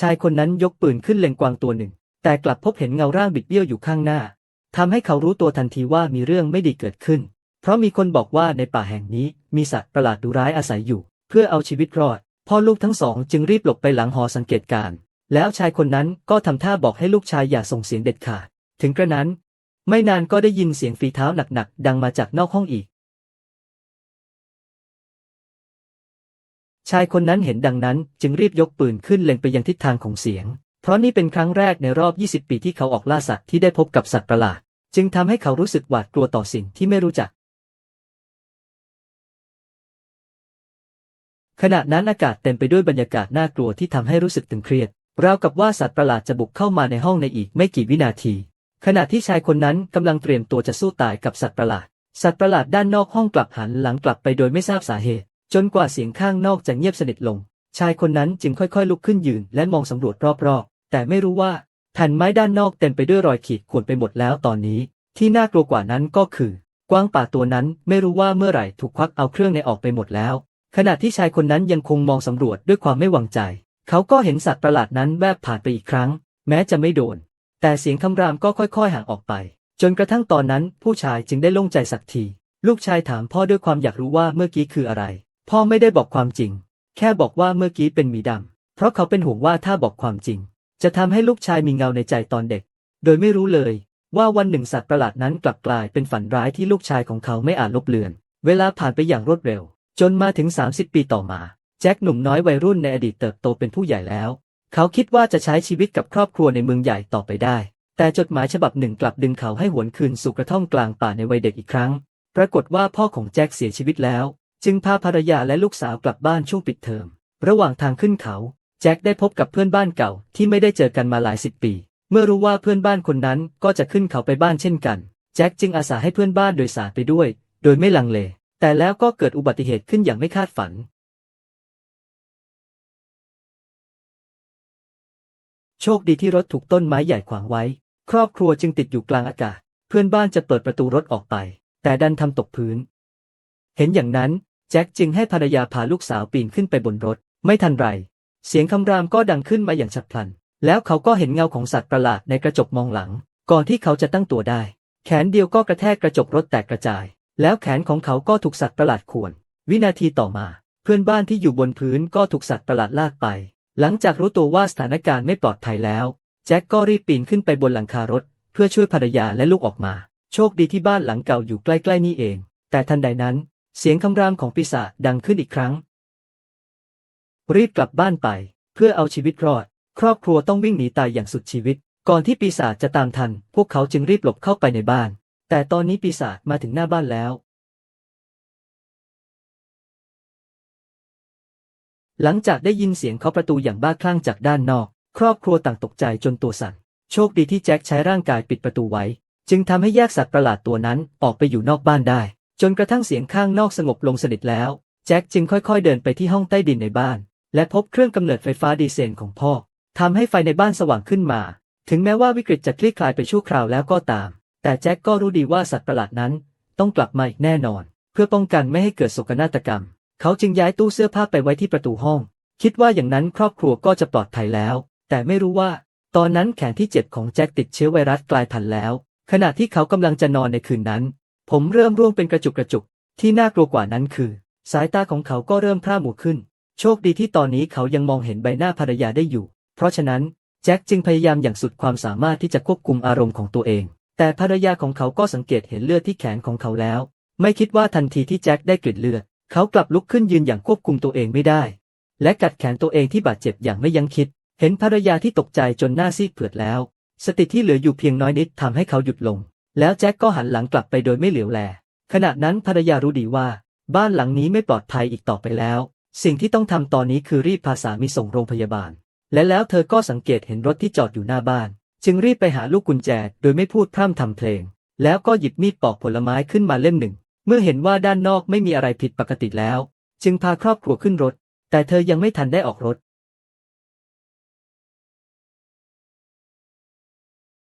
ชายคนนั้นยกปืนขึ้นเล็งกวางตัวหนึ่ง แต่กลับพบเห็นเงาร่างบิดเบี้ยวอยู่ข้างหน้าทำให้เขารู้ตัวทันทีว่ามีเรื่องไม่ดีเกิดขึ้น เพราะมีคนบอกว่าในป่าแห่งนี้มีสัตว์ประหลาดดุร้ายอาศัยอยู่ เพื่อเอาชีวิตรอด พ่อลูกทั้งสองจึงรีบหลบไปหลังหอสังเกตการ แล้วชายคนนั้นก็ทำท่าบอกให้ลูกชายอย่าส่งเสียงเด็ดขาด ถึงกระนั้น ไม่นานก็ได้ยินเสียงฝีเท้าหนักๆดังมาจากนอกห้องอีก ชายคนนั้นเห็นดังนั้นจึงรีบยกปืนขึ้นเล็งไปยังทิศทางของเสียง เพราะนี่เป็นครั้งแรกในรอบ 20 ปีที่เขาออกล่าสัตว์ที่ได้พบกับสัตว์ประหลาด จึงทำให้เขารู้สึกหวาดกลัวต่อสิ่งที่ไม่รู้จัก ขณะนั้นอากาศเต็มไปด้วยบรรยากาศน่ากลัวที่ทำให้รู้สึกตึงเครียด ราวกับว่าสัตว์ประหลาดจะบุกเข้ามาในห้องในอีกไม่กี่วินาที ขณะที่ชายคนนั้นกำลังเตรียมตัวจะสู้ตายกับสัตว์ประหลาด สัตว์ประหลาดด้านนอกห้องกลับหันหลังกลับไปโดยไม่ทราบสาเหตุ จนกว่าเสียงข้างนอกจะเงียบสนิทลง ชายคนนั้นจึงค่อยๆ ลุกขึ้นยืนและมองสำรวจรอบๆ แต่ไม่รู้ว่าแผ่นไม้ด้านนอกเต็มไปด้วยรอยขีดข่วนไปหมดแล้วตอนนี้ ที่น่ากลัวกว่านั้นก็คือกวางป่าตัวนั้นไม่รู้ว่าเมื่อไหร่ถูกควักเอาเครื่องในออกไปหมดแล้ว ขณะที่ชายคนนั้นยังคงมองสำรวจด้วยความไม่วางใจ เขาก็เห็นสัตว์ประหลาดนั้นแวบผ่านไปอีกครั้ง แม้จะไม่โดน แต่เสียงคำรามก็ค่อยๆ ห่างออกไป จนกระทั่งตอนนั้นผู้ชายจึงได้โล่งใจสักที ลูกชายถามพ่อด้วยความอยากรู้ว่าเมื่อกี้คืออะไร พ่อไม่ได้บอกความจริง แค่บอกว่าเมื่อกี้เป็นหมีดำ เพราะเขาเป็นห่วงว่าถ้าบอกความจริง จะทำให้ลูกชายมีเงาในใจตอนเด็ก โดยไม่รู้เลย ว่าวันหนึ่งสัตว์ประหลาดนั้นกลับกลายเป็นฝันร้ายที่ลูกชายของเขาไม่อาจลบเลือน เวลาผ่านไปอย่างรวดเร็ว จนมาถึง 30 ปีต่อมา แจ็คหนุ่มน้อยวัยรุ่นในอดีตเติบโตเป็นผู้ใหญ่แล้ว เขาคิดว่าจะใช้ชีวิตกับครอบครัวในเมืองใหญ่ต่อไปได้ แต่จดหมายฉบับหนึ่งกลับดึงเขาให้หวนคืนสู่กระท่อมกลางป่าในวัยเด็กอีกครั้ง ปรากฏว่าพ่อของแจ็คเสียชีวิตแล้ว จึงพาภรรยาและลูกสาวกลับบ้านช่วงปิดเทอม ระหว่างทางขึ้นเขา แจ็คได้พบกับเพื่อนบ้านเก่าที่ไม่ได้เจอกันมาหลายสิบปี เมื่อรู้ว่าเพื่อนบ้านคนนั้นก็จะขึ้นเขาไปบ้านเช่นกัน แจ็คจึงอาสาให้เพื่อนบ้านโดยสารไปด้วย โดยไม่ลังเล แต่แล้วก็เกิดอุบัติเหตุขึ้นอย่างไม่คาดฝัน โชคดีที่รถถูกต้นไม้ใหญ่ขวางไว้ ครอบครัวจึงติดอยู่กลางอากาศ เพื่อนบ้านจะเปิดประตูรถออกไป แต่ดันทำตกพื้นเห็นอย่างนั้น แจ็คจึงให้ภรรยาพาลูกสาวปีนขึ้นไปบนรถ ไม่ทันไร เสียงคำรามก็ดังขึ้นมาอย่างฉับพลัน แล้วเขาก็เห็นเงาของสัตว์ประหลาดในกระจกมองหลัง ก่อนที่เขาจะตั้งตัวได้ แขนเดียวก็กระแทกกระจกรถแตกกระจาย แล้วแขนของเขาก็ถูกสัตว์ประหลาดข่วน วินาทีต่อมา เพื่อนบ้านที่อยู่บนพื้นก็ถูกสัตว์ประหลาดลากไป หลังจากรู้ตัวว่าสถานการณ์ไม่ปลอดภัยแล้ว แจ็คก็รีบปีนขึ้นไปบนหลังคารถ เพื่อช่วยภรรยาและลูกออกมา โชคดีที่บ้านหลังเก่าอยู่ใกล้ๆนี่เอง แต่ทันใดนั้น เสียงคำรามของปีศาจดังขึ้นอีกครั้ง รีบกลับบ้านไป เพื่อเอาชีวิตรอด ครอบครัวต้องวิ่งหนีตายอย่างสุดชีวิต ก่อนที่ปีศาจจะตามทัน พวกเขาจึงรีบหลบเข้าไปในบ้าน แต่ตอนนี้ปีศาจมาถึงหน้าบ้านแล้ว หลังจากได้ยินเสียงเคาะประตูอย่างบ้าคลั่งจากด้านนอก ครอบครัวต่างตกใจจนตัวสั่น โชคดีที่แจ็คใช้ร่างกายปิดประตูไว้ จึงทำให้แยกสัตว์ประหลาดตัวนั้นออกไปอยู่นอกบ้านได้ จนกระทั่งเสียงข้างนอกสงบลงสนิทแล้ว แจ็คจึงค่อยๆเดินไปที่ห้องใต้ดินในบ้าน และพบเครื่องกำเนิดไฟฟ้าดีเซลของพ่อทำให้ไฟในบ้านสว่างขึ้นมา ถึงแม้ว่าวิกฤตจะคลี่คลายไปชั่วคราวแล้วก็ตาม แต่แจ็คก็รู้ดีว่าสัตว์ประหลาดนั้น ต้องกลับมาอีกแน่นอน เพื่อป้องกันไม่ให้เกิดโศกนาฏกรรม เขาจึงย้ายตู้เสื้อผ้าไปไว้ที่ประตูห้อง คิดว่าอย่างนั้นครอบครัวก็จะปลอดภัยแล้ว แต่ไม่รู้ว่า ตอนนั้นแขนที่เจ็บของแจ็คติดเชื้อไวรัสกลายพันธุ์แล้ว ขณะที่เขากำลังจะนอนในคืนนั้น ผมเริ่มร่วงเป็นกระจุกกระจุก ที่น่ากลัวกว่านั้นคือ สายตาของเขาก็เริ่มพร่าหมูขึ้น โชคดีที่ตอนนี้เขายังมองเห็นใบหน้าภรรยาได้อยู่ เพราะฉะนั้นแจ็คจึงพยายามอย่างสุดความสามารถที่จะควบคุมอารมณ์ของตัวเอง แต่ภรรยาของเขาก็สังเกตเห็นเลือดที่แขนของเขาแล้ว ไม่คิดว่าทันทีที่แจ็คได้กลิ่นเลือด เขากลับลุกขึ้นยืนอย่างควบคุมตัวเองไม่ได้ และกัดแขนตัวเองที่บาดเจ็บอย่างไม่ยั้งคิด เห็นภรรยาที่ตกใจจนหน้าซีดเผือดแล้ว สติที่เหลืออยู่เพียงน้อยนิดทำให้เขาหยุดลง แล้วแจ็คก็หันหลังกลับไปโดยไม่เหลียวแล ขณะนั้นภรรยารู้ดีว่า บ้านหลังนี้ไม่ปลอดภัยอีกต่อไปแล้ว สิ่งที่ต้องทำตอนนี้คือรีบพาสามีส่งโรงพยาบาล และแล้วเธอก็สังเกตเห็นรถที่จอดอยู่หน้าบ้าน จึงรีบไปหาลูกกุญแจโดยไม่พูดพร่ำทำเพลง แล้วก็หยิบมีดปอกผลไม้ขึ้นมาเล่มหนึ่ง เมื่อเห็นว่าด้านนอกไม่มีอะไรผิดปกติแล้ว จึงพาครอบครัวขึ้นรถ แต่เธอยังไม่ทันได้ออกรถ